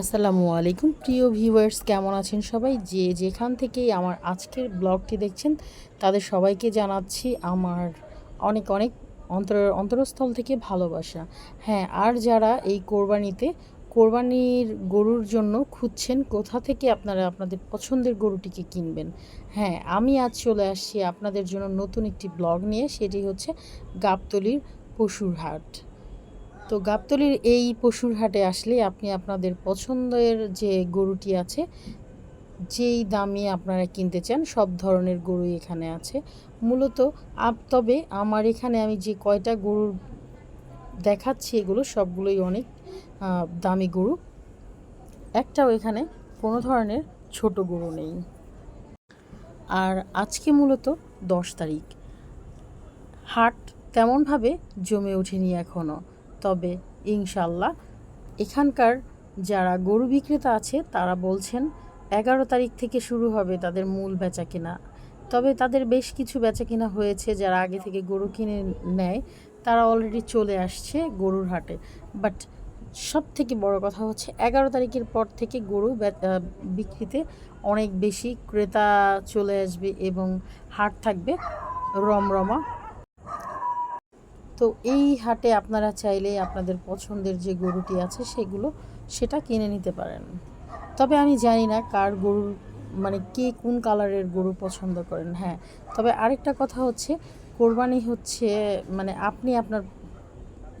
আসসালামু আলাইকুম। প্রিয় ভিউয়ার্স, কেমন আছেন সবাই? যে যেখান থেকেই আমার আজকের ব্লগটি দেখছেন, তাদের সবাইকে জানাচ্ছি আমার অনেক অনেক অন্তর, অন্তরস্থল থেকে ভালোবাসা। হ্যাঁ আর যারা এই কোরবানিতে, কোরবানির গরুর জন্য খুঁজছেন, কোথা থেকে আপনারা আপনাদের পছন্দের গরুটিকে কিনবেন? হ্যাঁ আমি আজ চলে আসছি আপনাদের জন্য নতুন একটি ব্লগ নিয়ে, সেটি হচ্ছে গাবতলির পশুর হাট। তো গাবতলির এই পশুর হাটে আসলে আপনি আপনাদের পছন্দের যে গরুটি আছে, যেই দামে আপনারা কিনতে চান, সব ধরনের গরুই এখানে আছে। মূলত আপ, তবে আমার এখানে আমি যে কয়টা গরুর দেখাচ্ছি এগুলো, সবগুলোই অনেক দামি গরু। একটাও এখানে কোনো ধরনের ছোট গরু নেই। আর আজকে মূলত দশ তারিখ। হাট তেমনভাবে জমে ওঠেনি এখনও তবে ইনশাল্লাহ এখানকার যারা গরু বিক্রেতা আছে, তারা বলছেন এগারো তারিখ থেকে শুরু হবে তাদের মূল বেচা কেনা। তবে তাদের বেশ কিছু বেচা কেনা হয়েছে যারা আগে থেকে গরু কিনে নেয়, তারা অলরেডি চলে আসছে গরুর হাটে। বাট সব থেকে বড় কথা হচ্ছে এগারো তারিখের পর থেকে গরু বিক্রিতে অনেক বেশি ক্রেতা চলে আসবে এবং হাট থাকবে রমরমা তো এই হাটে আপনারা চাইলে আপনাদের পছন্দের যে গরুটি আছে সেগুলো সেটা কিনে নিতে পারেন। তবে আমি জানি না কার গরুর মানে কে কোন কালারের গরু পছন্দ করেন হ্যাঁ। তবে আরেকটা কথা হচ্ছে, কোরবানি হচ্ছে মানে আপনি আপনার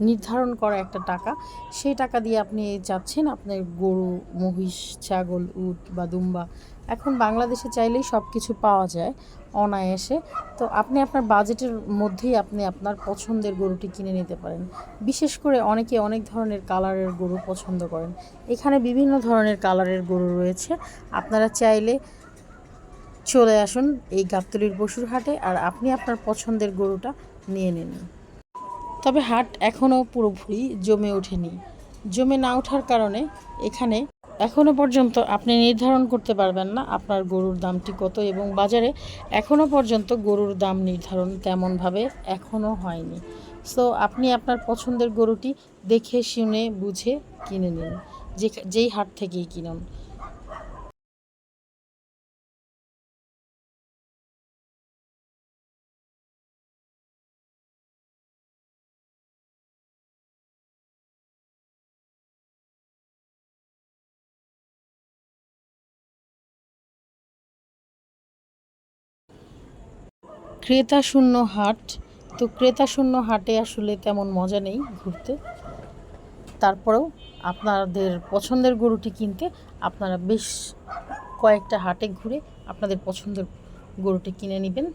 নির্ধারণ করা একটা টাকা, সেই টাকা দিয়ে আপনি চাচ্ছেন আপনার গরু, মহিষ, ছাগল, উট বা দুম্বা। এখন বাংলাদেশে চাইলেই সব কিছু পাওয়া যায়। অনায়াসে। তো আপনি আপনার বাজেটের মধ্যেই আপনি আপনার পছন্দের গরুটি কিনে নিতে পারেন। বিশেষ করে অনেকে অনেক ধরনের কালারের গরু পছন্দ করেন। এখানে বিভিন্ন ধরনের কালারের গরু রয়েছে। আপনারা চাইলে চলে আসুন এই গাবতলির পশুর হাটে আর আপনি আপনার পছন্দের গরুটা নিয়ে নিন। তবে হাট এখনও পুরোপুরি জমে ওঠেনি। জমে না ওঠার কারণে এখানে এখনও পর্যন্ত আপনি নির্ধারণ করতে পারবেন না আপনার গরুর দামটি কত এবং বাজারে এখনও পর্যন্ত গরুর দাম নির্ধারণ তেমনভাবে এখনও হয়নি। সো আপনি আপনার পছন্দের গরুটি দেখে, শুনে, বুঝে কিনে নিন। যে যেই হাট থেকেই কিনুন। ক্রেতা শূন্য হাট। তো ক্রেতা শূন্য হাটে আসলে তেমন মজা নেই ঘুরতে। তারপরেও আপনাদের পছন্দের গরুটি কিনতে আপনারা বেশ কয়েকটা হাটে ঘুরে আপনাদের পছন্দের গরুটি কিনে নেবেন,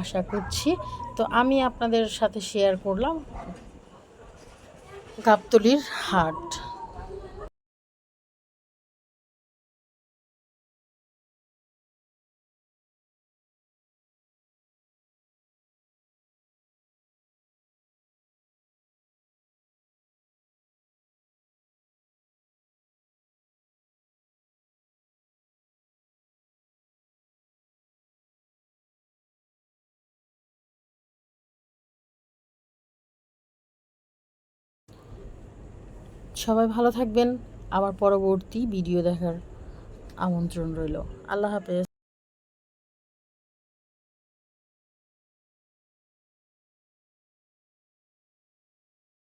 আশা করছি। তো আমি আপনাদের সাথে শেয়ার করলাম গাবতলির হাট। সবাই ভালো থাকবেন। আবার পরবর্তী ভিডিও দেখার আমন্ত্রণ রইল। আল্লাহ হাফেজ।